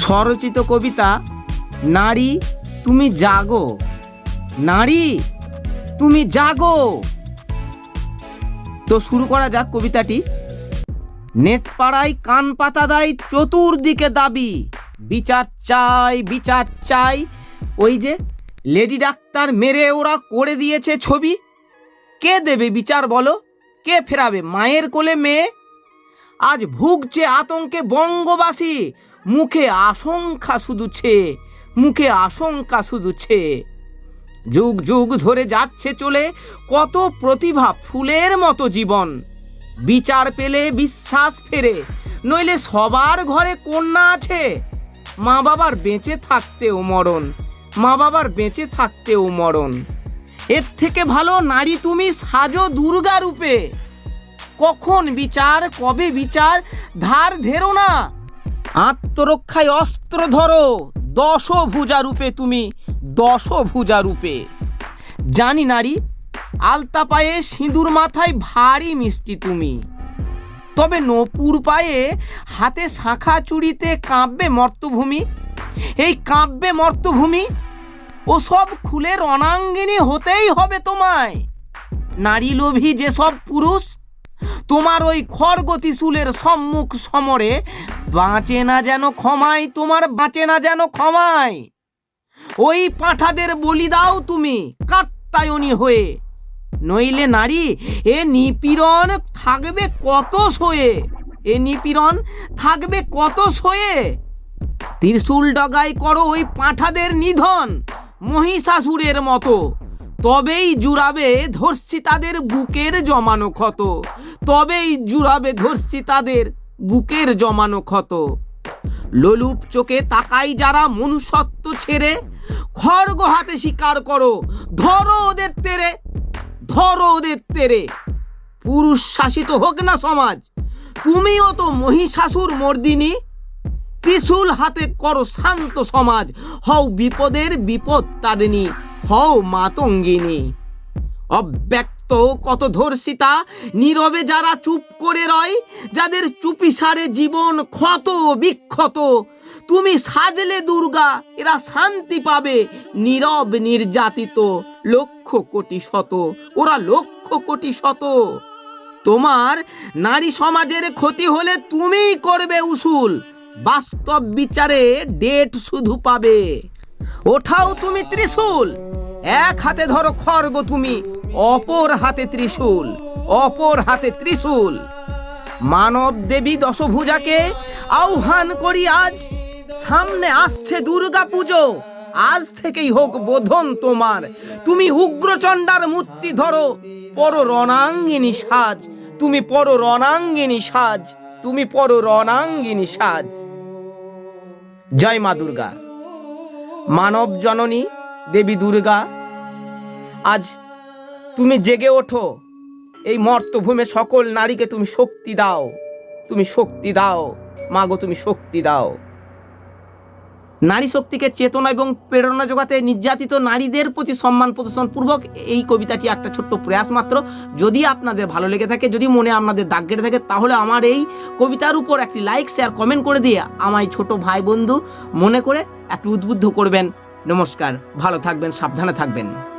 স্বরচিত কবিতা, নারী, তুমি জাগো। নারী, তুমি জাগো। তো শুরু করা যাক কবিতাটি। নেটপাড়ায় কান পাতা দেয় চতুর্দিকে দাবি। বিচার চাই বিচার চাই। ওই যে, লেডি ডাক্তার মেরে ওরা করে দিয়েছে ছবি। কে দেবে বিচার বলো? কে ফেরাবে? মায়ের কোলে মেয়ে? আজ ভুগছে আতঙ্কে বঙ্গবাসী। মুখে আশঙ্কা শুধু ছে মুখে আশঙ্কা শুধু ছে যুগ যুগ ধরে যাচ্ছে চলে কত প্রতিভা ফুলের মতো জীবন। বিচার পেলে বিশ্বাস ফেরে, নইলে সবার ঘরে কন্যা আছে। মা বাবার বেঁচে থাকতেও মরণ মা বাবার বেঁচে থাকতেও মরণ। এর থেকে ভালো নারী তুমি সাজো দুর্গা রূপে কখন বিচার, কবে বিচার, ধার ধেরো না। আত্মরক্ষায় অস্ত্র ধরো দশ ভুজা রূপে তুমি দশ ভুজা রূপে। জানি নারী, আলতা পায়ে সিঁদুর মাথায় ভারী মিষ্টি তুমি। তবে নপুর পায়ে হাতে শাখা চুড়িতে কাঁপবে মর্তভূমি। এই কাঁপবে মর্তভূমি ও সব খুলে রণাঙ্গিনী হতেই হবে তোমায়। নারী লোভী যেসব পুরুষ তোমার ওই খড়গতি চুলের সম্মুখ সমরে বাঁচে না যেন ক্ষমায় তোমার বাঁচে না যেন ক্ষমায় ওই পাঁঠাদের বলি দাও তুমি, কাত্তায়নী হয়ে। নইলে নারী, এ নিপীড়ন থাকবে কত সয়ে? এ নিপীড়ন থাকবে কত সয়ে? ত্রিশূল ডগাই করো ওই পাঁঠাদের নিধন, মহিষাসুরের মতো। তবেই জুড়াবে ধর্ষিতাদের বুকের জমানো ক্ষত। তবেই জুড়াবে ধর্ষি তাদের বুকের জমানো ক্ষত। লোলুপ চোখে তাকাই যারা মনুষ্যত্ব ছেড়ে, খড়গ হাতে শিকার করো, ধরো ওদের তেরে, ধরো ওদের তেরে। পুরুষ শাসিত হোক না সমাজ, তুমিও তো মহিষাসুর মর্দিনী। ত্রিশূল হাতে করো শান্ত সমাজ, হও বিপদের বিপদ তারিণী, হও মাতঙ্গিনী অব্যক্ত কত ধর্ষিতা? নীরবে যারা চুপ করে রয়, যাদের চুপি সারে জীবন ক্ষত বিক্ষত, তুমি সাজলে দুর্গা, এরা শান্তি পাবে নীরব নির্যাতিত লক্ষ কোটি শত, ওরা লক্ষ কোটি শত। তোমার নারী সমাজের ক্ষতি হলে তুমিই করবে উসুল, বাস্তব বিচারে ডেট শুধু পাবে। ওঠাও তুমি ত্রিশূল, এক হাতে ধরো খড়গ তুমি অপর হাতে ত্রিশূল, অপর হাতে ত্রিশূল। মানব দেবী দশভুজাকে আহ্বান করি আজ, সামনে আসছে দুর্গা পুজো। আজ থেকেই হোক বোধন তোমার। তুমি উগ্রচণ্ডার মূর্তি ধরো, পর রণাঙ্গিনী সাজ। তুমি পর রণাঙ্গিনী সাজ, তুমি পর রণাঙ্গিনী সাজ। জয় মা দুর্গা। মানব জননী দেবী দুর্গা, আজ তুমি জেগে ওঠো। এই মর্তভূমে সকল নারীকে তুমি শক্তি দাও। তুমি শক্তি দাও। মাগো, তুমি শক্তি দাও। নারী শক্তিকে চেতনা এবং প্রেরণা যোগাতে নির্যাতিত নারীদের প্রতি সম্মান প্রদর্শন পূর্বক এই কবিতাটি একটা ছোট্ট প্রয়াস মাত্র। যদি আপনাদের ভালো লেগে থাকে, যদি মনে আপনাদের দাগ কেটে থাকে, তাহলে আমার এই কবিতার উপর একটি লাইক শেয়ার কমেন্ট করে দিয়ে আমায় ছোট ভাই বন্ধু মনে করে একটু উদ্বুদ্ধ করবেন। নমস্কার, ভালো থাকবেন, সাবধানে থাকবেন।